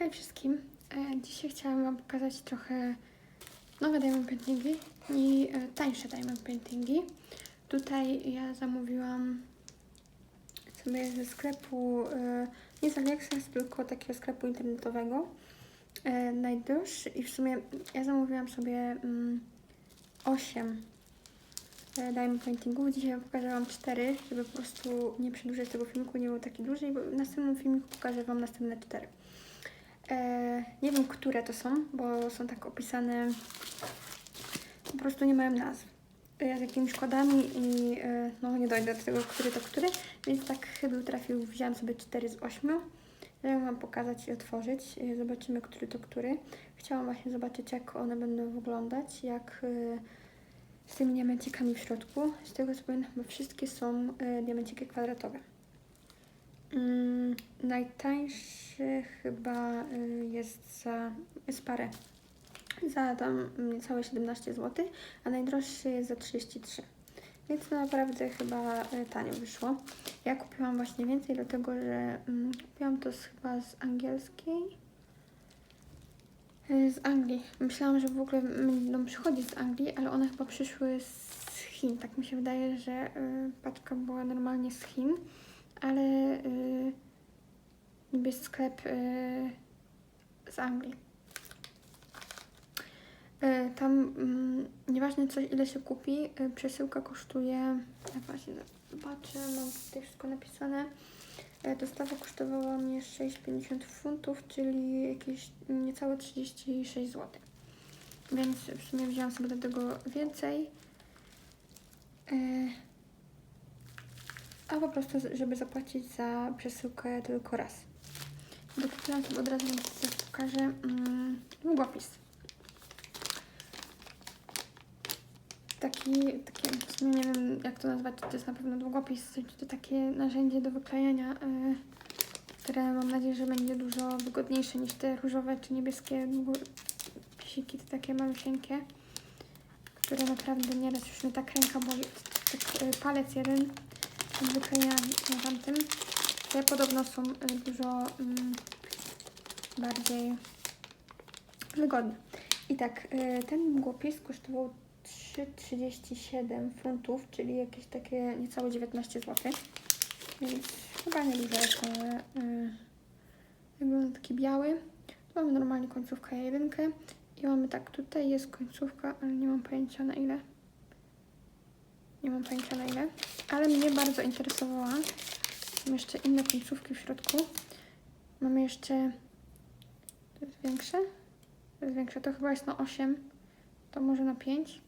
Hej wszystkim. E, dzisiaj chciałam Wam pokazać trochę nowe diamond paintingi i e, tańsze diamond paintingi. Tutaj ja zamówiłam sobie ze sklepu, e, nie z AliExpress, tylko takiego sklepu internetowego, najdroższy i w sumie ja zamówiłam sobie mm, 8 e, diamond paintingów. Dzisiaj pokażę Wam 4, żeby po prostu nie przedłużać tego filmiku, nie był taki dłużej, bo w następnym filmiku pokażę Wam następne 4. E, nie wiem, które to są, bo są tak opisane, po prostu nie mają nazw. E, z jakimiś kodami i e, no nie dojdę do tego, który to który, więc tak chyba trafił, wziąłem sobie 4 z 8. Żeby Wam pokazać i otworzyć. E, Zobaczymy, który to który. Chciałam właśnie zobaczyć, jak one będą wyglądać, jak z tymi diamencikami w środku. Z tego co pamiętam, wszystkie są diamenciki kwadratowe. Mm, najtańszy chyba y, jest za jest parę. Za tam niecałe 17 zł, a najdroższy jest za 33. Więc naprawdę chyba y, tanio wyszło. Ja kupiłam właśnie więcej, dlatego że mm, kupiłam to z, chyba z angielskiej. Y, Z Anglii. Myślałam, że w ogóle będą przychodzić z Anglii, ale one chyba przyszły z Chin. Tak mi się wydaje, że y, paczka była normalnie z Chin ale y, niby sklep y, z Anglii. Y, tam mm, nieważne co, ile się kupi, y, przesyłka kosztuje, ja właśnie zobaczę, mam tutaj wszystko napisane. Y, dostawa kosztowała mnie 6,50 funtów, czyli jakieś niecałe 36 zł. Więc w sumie wzięłam sobie do tego więcej. Y, a po prostu, żeby zapłacić za przesyłkę tylko raz. Dokupiłam sobie od razu, więc pokażę mm, długopis. Taki, takie, w sumie nie wiem jak to nazwać, to jest na pewno długopis, to takie narzędzie do wyklejania, y, które mam nadzieję, że będzie dużo wygodniejsze niż te różowe czy niebieskie długopisiki, te takie malusieńkie, które naprawdę nieraz już mnie tak ręka boli, tak palec jeden wyklejania na tamtym. Te podobno są y, dużo mm, bardziej wygodne. I tak, y, ten długopis kosztował 3,37 funtów, czyli jakieś takie niecałe 19 zł. Więc chyba nie jest, ale y, wygląda taki biały. Tu mamy normalnie końcówkę jedynkę i mamy tak, tutaj jest końcówka, ale nie mam pojęcia na ile. Nie mam pojęcia na ile, ale mnie bardzo interesowała. Są jeszcze inne końcówki w środku. Mamy jeszcze. To jest większe? To jest większe. To chyba jest na 8. To może na 5.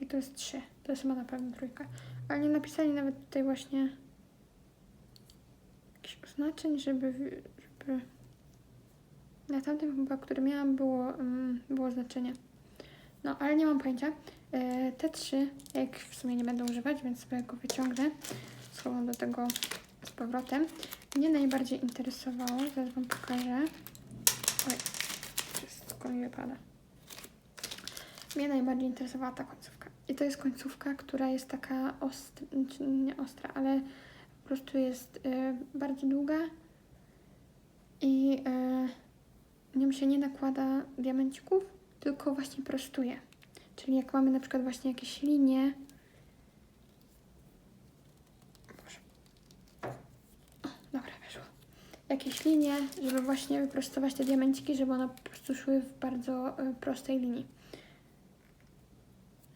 I to jest 3. To jest chyba na pewno trójka. Ale nie napisali nawet tutaj właśnie jakichś oznaczeń, żeby. żeby... Na tamtym chyba, który miałam, było, um, było znaczenie. No, ale nie mam pojęcia. E, te trzy, jak w sumie nie będę używać, więc sobie go wyciągnę. Schowam do tego z powrotem. Mnie najbardziej interesowało, zaraz Wam pokażę. Oj, wszystko mi wypada. Mnie najbardziej interesowała ta końcówka. I to jest końcówka, która jest taka ostra, nie ostra, ale po prostu jest e, bardzo długa i e, nią się nie nakłada diamencików, tylko właśnie prostuje. Czyli jak mamy na przykład właśnie jakieś linie. O, dobra, weszło. Jakieś linie, żeby właśnie wyprostować te diamenciki, żeby one po prostu szły w bardzo y, prostej linii.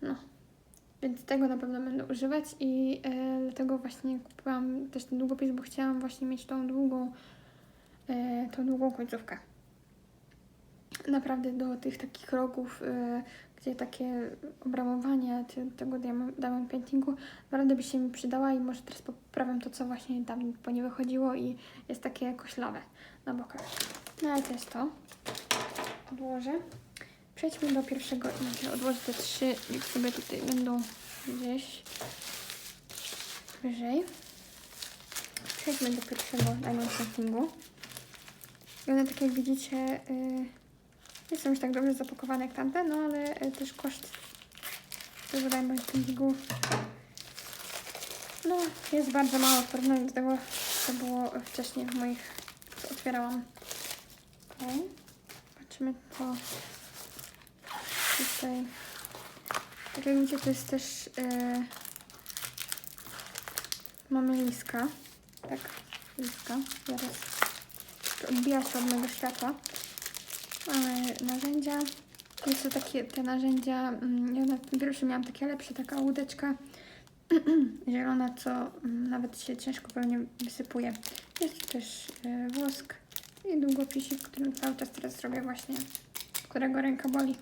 No. Więc tego na pewno będę używać i y, dlatego właśnie kupiłam też ten długopis, bo chciałam właśnie mieć tą długą, y, tą długą końcówkę naprawdę do tych takich rogów, y, gdzie takie obramowanie te, tego diamond paintingu naprawdę by się mi przydała i może teraz poprawiam to, co właśnie tam po nie wychodziło i jest takie koślawe na bokach. No ale to jest to. Odłożę. Przejdźmy do pierwszego i odłożę te trzy, niech sobie tutaj będą gdzieś wyżej. Przejdźmy do pierwszego diamond paintingu. I one, tak jak widzicie, yy, nie są już tak dobrze zapakowane jak tamte, no ale e, też koszt diamond paintingu no jest bardzo mało w porównaniu do tego, co było wcześniej w moich, co otwierałam Okej. Patrzymy co tutaj. Tak jak widzicie, to jest też... E, mamy liska. Tak, liska. Zaraz odbija się od mojego światła. Mamy narzędzia. Jest to takie, te narzędzia, mm, ja na pierwszym miałam takie lepsze, taka łódeczka zielona, co mm, nawet się ciężko pewnie wysypuje. Jest też e, wosk i długopisik, którym cały czas teraz robię właśnie, którego ręka boli.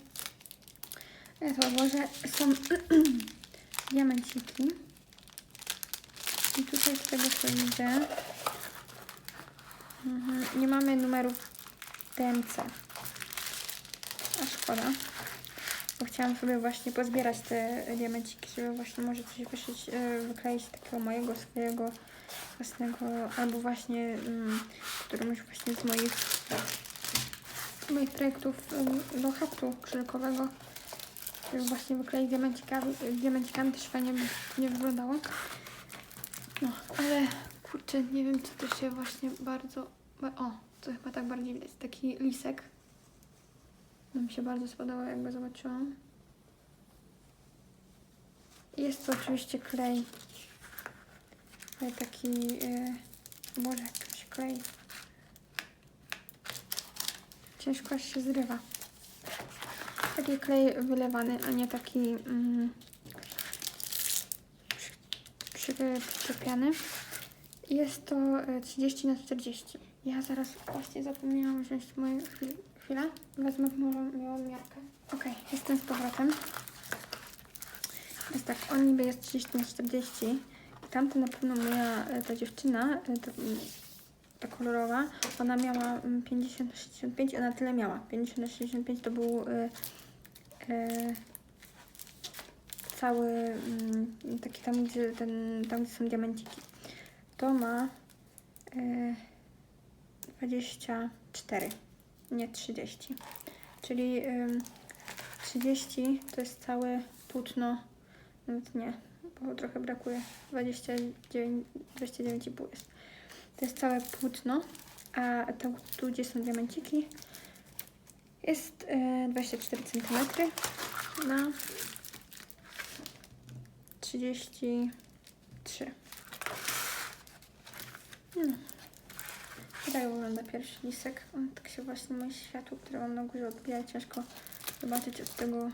Ja to odłożę. Są diamenciki. I tutaj z tego co widzę, mhm, nie mamy numerów DMC. A szkoda. Bo chciałam sobie właśnie pozbierać te diamenciki, żeby właśnie może coś wyszyć, e, wykleić takiego mojego, swojego własnego, albo właśnie mm, którymś właśnie z moich, moich projektów em, do haftu krzyżykowego. Żeby właśnie wykleić diamencikami, diamencikami też fajnie by nie wyglądało. No, ale kurczę, nie wiem co to się właśnie bardzo... ba- O, to chyba tak bardziej widać. Taki lisek. No mi się bardzo spodobał, jak go zobaczyłam. Jest to oczywiście klej. Ale taki... Yy, Boże, jak to się klei. Ciężko się zrywa. Taki klej wylewany, a nie taki mm, przy, przy, przyczepiany. Jest to e, 30 na 40. Ja zaraz właśnie zapomniałam wziąć moją chwil, chwilę. Wezmę moją, moją miarkę. Ok, jestem z powrotem. Jest tak, on niby jest 30 na 40. I tamta na pewno moja, e, ta dziewczyna, e, ta, ta kolorowa, ona miała mm, 50 na 65 ona tyle miała. 50 na 65 to był e, e, cały mm, taki tam gdzie, ten, tam, gdzie są diamenciki. To ma e, 24, nie 30. Czyli ym, 30 to jest całe płótno, nawet nie, bo trochę brakuje. 29, 29,5 jest. To jest całe płótno, a to, tu gdzie są diamenciki jest e, 24 cm na 33. No. Tak wygląda pierwszy lisek. On tak się właśnie moje światło, które mam na górze odbija. Ciężko zobaczyć od tego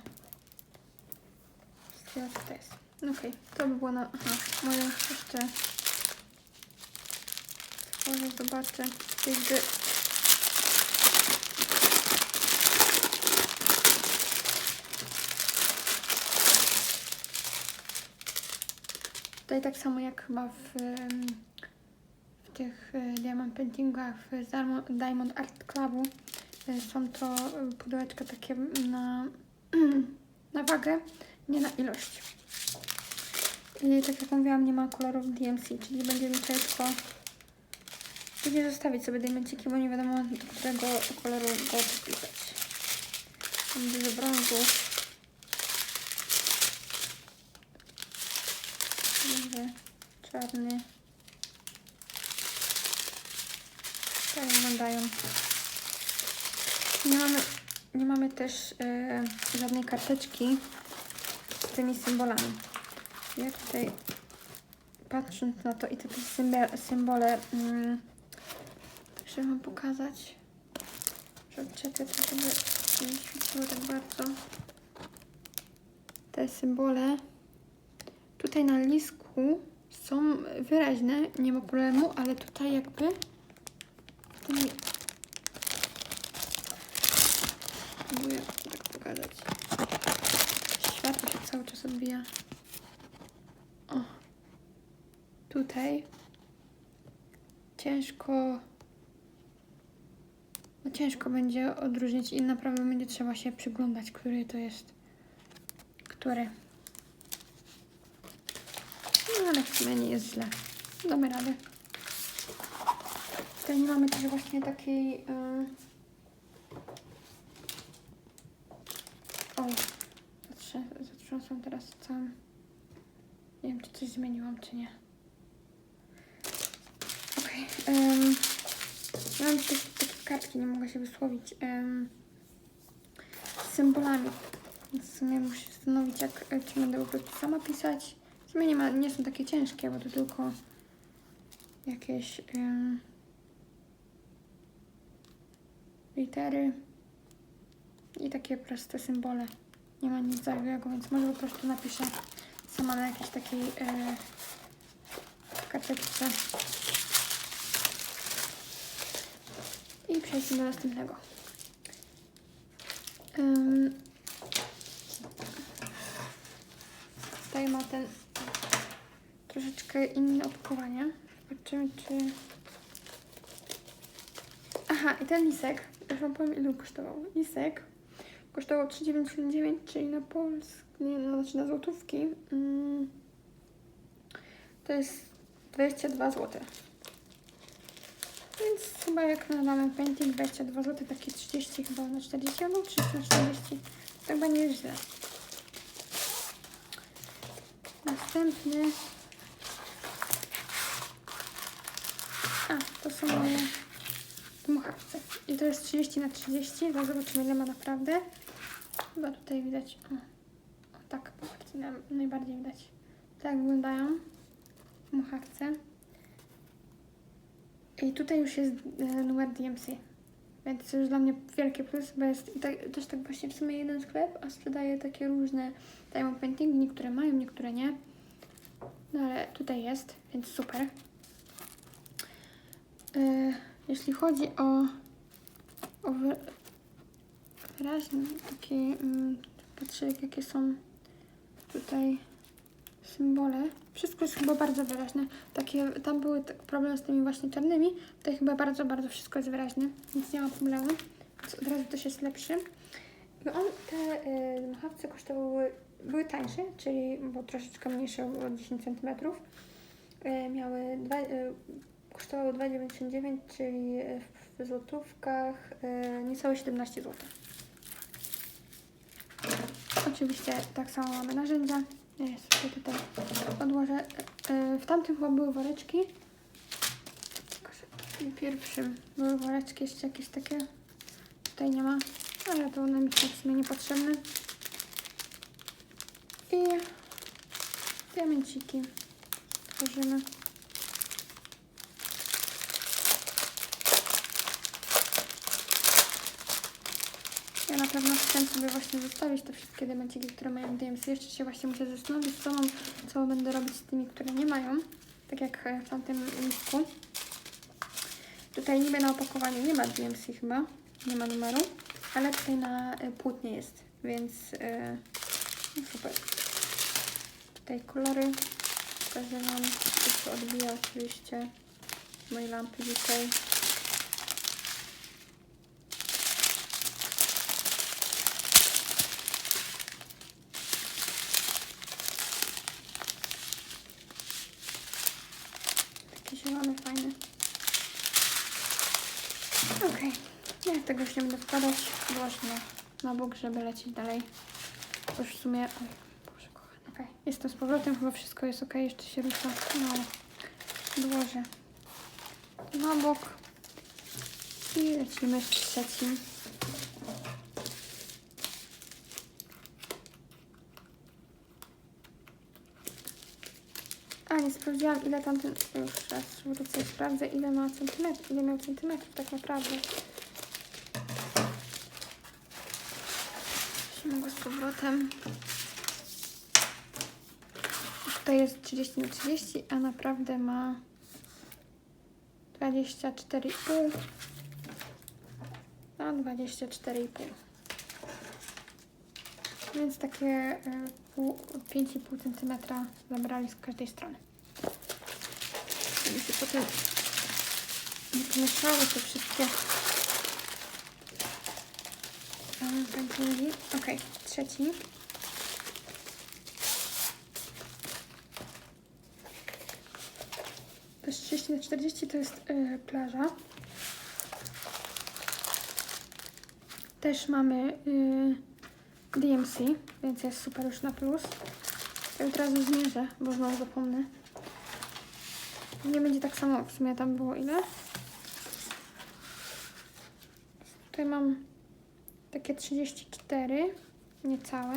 z co to jest. No Okej, to by było na... Aha, jeszcze... Może zobaczę. Jakby... Tutaj tak samo jak chyba w tych e, diamond paintingach w Diamond- Art Clubu e, są to e, pudełeczka takie na, na wagę, nie na ilość. I tak jak mówiłam, nie ma kolorów DMC, czyli będzie mi ciężko nie zostawić sobie diamenciki, bo nie wiadomo do którego koloru go podpisać. Będzie do brązu. Będzie czarny. Tak wyglądają. Nie mamy, nie mamy też e, żadnej karteczki z tymi symbolami. Ja tutaj patrząc na to i te symbole, symbole mm, żeby wam pokazać, że odczepię to, żeby nie świeciło tak bardzo. Te symbole tutaj na lisku są wyraźne, nie ma problemu, ale tutaj jakby tymi Próbuję tak pokazać. Światło się cały czas odbija. O. Tutaj ciężko no ciężko będzie odróżnić i naprawdę będzie trzeba się przyglądać, który to jest który. No ale w sumie nie jest źle. Damy radę. Tutaj nie mamy też właśnie takiej... Yy... O, zatrzę, zatrząsłam teraz całym... Nie wiem, czy coś zmieniłam, czy nie. Okej. Ja mam takie kartki, nie mogę się wysłowić. z symbolami. W sumie muszę się zastanowić, jak, e, czy będę po prostu sama pisać. W sumie nie, ma, nie są takie ciężkie, bo to tylko jakieś litery i takie proste symbole. Nie ma nic zajwego, więc może po prostu napiszę sama na jakiejś takiej e, karteczce. I przejdźmy do następnego. Tutaj ma ten troszeczkę inne opakowanie. Zobaczymy, czy... Aha, i ten lisek, już wam powiem, ile kosztował. Lisek kosztował 3,99, czyli na polskie, no, znaczy na złotówki. Mm, to jest 22 zł. Więc chyba jak na dany painting 22 zł, takie 30 chyba na 40, no 30 na 40. To chyba nie jest źle. Następny. A, to są moje dmuchawce. I to jest 30 na 30. Zaraz zobaczymy ile ma naprawdę. Chyba tutaj widać. O, o tak, najbardziej widać. Tak wyglądają dmuchawce. I tutaj już jest e, numer DMC. Więc to już dla mnie wielki plus, bo jest tak, też tak właśnie w sumie jeden sklep, a sprzedaje takie różne diamond paintingi, niektóre mają, niektóre nie. No ale tutaj jest, więc super. E, jeśli chodzi o, o wy, wyraźne takie, mm, patrzę jakie są tutaj symbole. Wszystko jest chyba bardzo wyraźne. Takie, tam były problemy z tymi właśnie czarnymi. Tutaj chyba bardzo, bardzo wszystko jest wyraźne, więc nie ma problemu. Więc od razu też jest lepszy. I on, te y, dmuchawce kosztowały, były tańsze, czyli bo troszeczkę mniejsze o 10 cm. Y, miały dwa, y, kosztowały 2,99, czyli w złotówkach y, niecałe 17 zł. Oczywiście tak samo mamy narzędzia. Ja sobie tutaj odłożę. E, W tamtym chyba były woreczki. W pierwszym były woreczki jeszcze jakieś takie. Tutaj nie ma, ale to one mi są w sumie niepotrzebne. I diamenciki tworzymy. Ja na pewno chcę sobie właśnie zostawić te wszystkie diamenciki, które mają DMC. Jeszcze się właśnie muszę zastanowić, co mam, co będę robić z tymi, które nie mają. Tak jak e, w tamtym listku. Tutaj niby na opakowaniu nie ma DMC chyba, nie ma numeru, ale tutaj na e, płótnie jest, więc no super. Tutaj kolory pokażę Wam, to odbija oczywiście mojej lampy dzisiaj. Taki zielony, fajny. Okej, ja tego już nie będę wkładać. Włożę na, bok, żeby lecieć dalej. Już w sumie... Oj, Boże kochany. Okej, jestem z powrotem, chyba wszystko jest ok, jeszcze się rusza. No, odłożę na bok. I lecimy z trzecim. A, nie sprawdziłam ile tamten... Już raz wrócę sprawdzę ile ma centymetrów, ile miał centymetrów tak naprawdę. Weźmy go z powrotem. Tutaj jest 30 na 30, a naprawdę ma 24,5 na 24,5. Więc takie e, pół- 5,5 cm zabrali z każdej strony. Żeby się potem nie pomieszały te wszystkie e, paintingi. Ok, trzeci. To jest 30 na 40, to jest e, plaża. Też mamy y, DMC, więc jest super już na plus. Ja od razu zmierzę, bo znowu zapomnę. Nie będzie tak samo, w sumie tam było ile? tutaj mam takie 34, niecałe,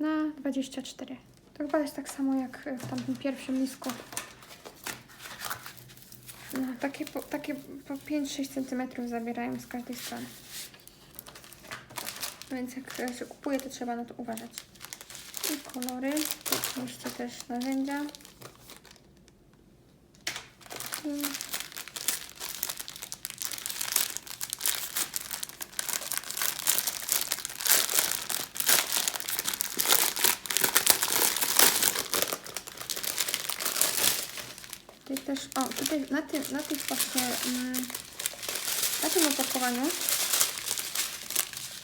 na 24. To chyba jest tak samo jak w tamtym pierwszym lisku. No, takie po, takie po 5-6 cm zabierają z każdej strony. Więc jak się kupuje, to trzeba na to uważać. I kolory, oczywiście też narzędzia. I też, o, tutaj na tym, na tych właśnie, mm, na tym opakowaniu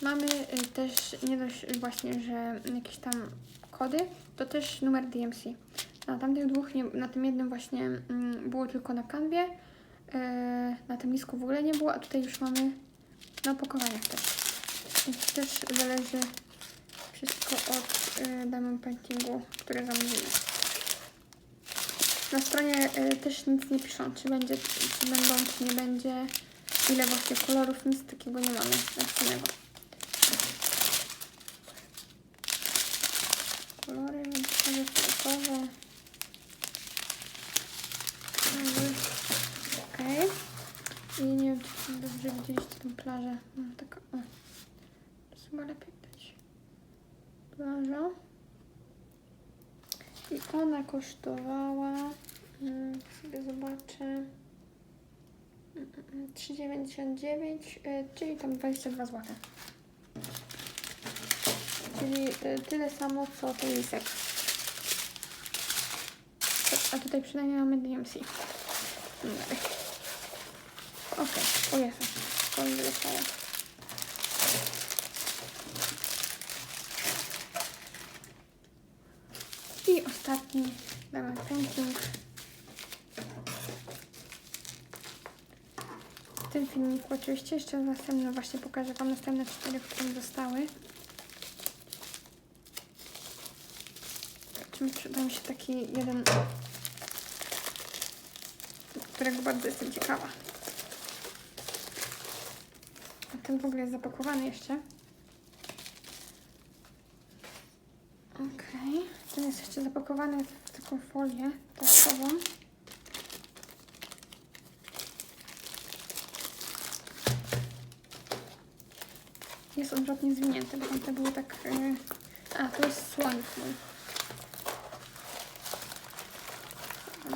mamy y, też nie dość właśnie, że jakieś tam kody, to też numer DMC. Na tamtych dwóch, nie, na tym jednym właśnie mm, było tylko na kanwie, y, na tym lisku w ogóle nie było, a tutaj już mamy na opakowaniach też. Więc też zależy wszystko od y, Diamond Paintingu, które zamówimy. Na stronie y, też nic nie piszą, czy będzie, czy będą, czy nie będzie, ile właśnie kolorów, nic takiego nie mamy napisanego. Kolory, napisane kolorowe. Okej. I nie wiem, czy dobrze widzieliście tą plażę. No, taka, o. To chyba lepiej widać. Plaża. I ona kosztowała, mm, sobie zobaczę, mm, mm, 3,99, y, czyli tam 22 zł. Czyli y, tyle samo co ten lisek. A tutaj przynajmniej mamy DMC. Okej, o Jezu, to dostaję. I ostatni diamond painting. W tym filmiku oczywiście jeszcze następny właśnie pokażę Wam następne cztery, które zostały. Czy mi przyda mi się taki jeden, którego bardzo jestem ciekawa. A ten w ogóle jest zapakowany jeszcze. Okej, ten jest jeszcze zapakowany w taką folię plastikową. Jest odwrotnie zwinięty, bo tamte były tak... Yy... A, to jest słonik mój.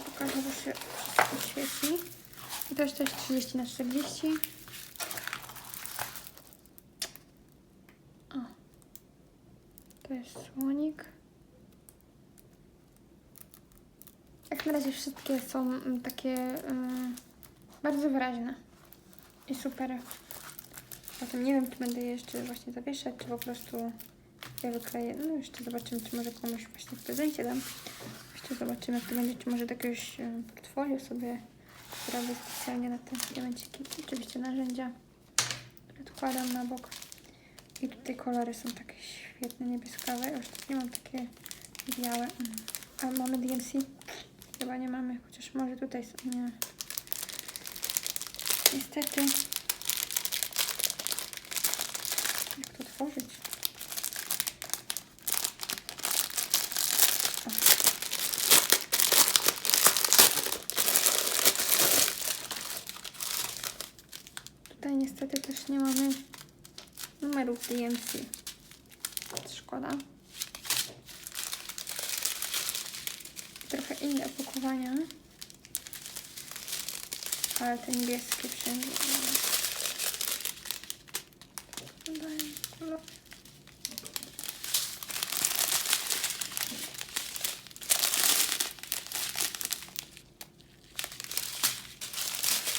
Pokażę, że się wszystko świeci. I to jeszcze jest 30 na 40. O. To jest słonik. Jak na razie wszystkie są mm, takie mm, bardzo wyraźne i super. Potem nie wiem, czy będę je jeszcze właśnie zawieszać, czy po prostu ja wykleję. No jeszcze zobaczymy, czy może komuś właśnie w prezencie dam. Jeszcze zobaczymy, jak to będzie, czy może do jakiegoś em, portfolio sobie zrobię specjalnie na te diamenciki. Oczywiście narzędzia, odkładam na bok. I tutaj kolory są takie świetne, niebieskawe. Już nie mam takie białe. A mamy DMC? Chyba nie mamy, chociaż może tutaj są. Nie. Niestety. Jak to otworzyć? O. Tutaj niestety też nie mamy numerów DMC. Szkoda. Trochę inne opakowania. Ale te niebieskie wszędzie. Daj kolor.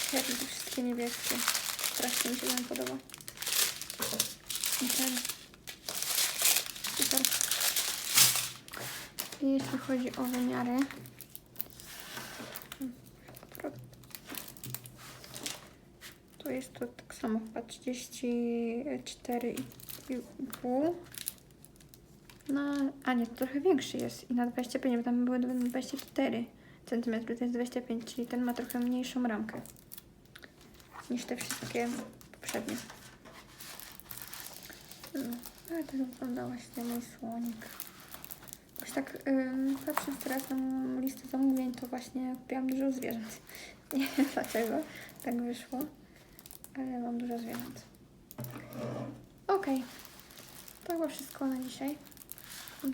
Świetne te wszystkie niebieskie. Strasznie mi się ten podoba. I ten. Super. I jeśli chodzi o wymiary. To jest to tak samo chyba 34,5. No, a nie, to trochę większy jest i na 25, bo tam były 24 cm, to jest 25, czyli ten ma trochę mniejszą ramkę. niż te wszystkie poprzednie. No, ale tak wygląda właśnie mój słonik. Jakoś tak ym, patrząc teraz na listę zamówień, to właśnie kupiłam dużo zwierząt. Nie wiem dlaczego tak wyszło, ale mam dużo zwierząt. Okej, to chyba wszystko na dzisiaj.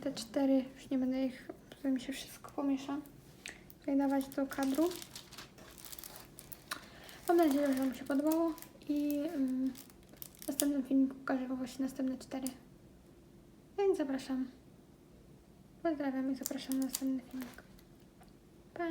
Te cztery, już nie będę ich, tutaj mi się wszystko pomiesza. Tutaj dawać do kadru. Mam nadzieję, że Wam się podobało i ym, w następnym filmiku pokażę Wam właśnie następne cztery. Więc zapraszam. Pozdrawiam i zapraszam na następny filmik. Pa!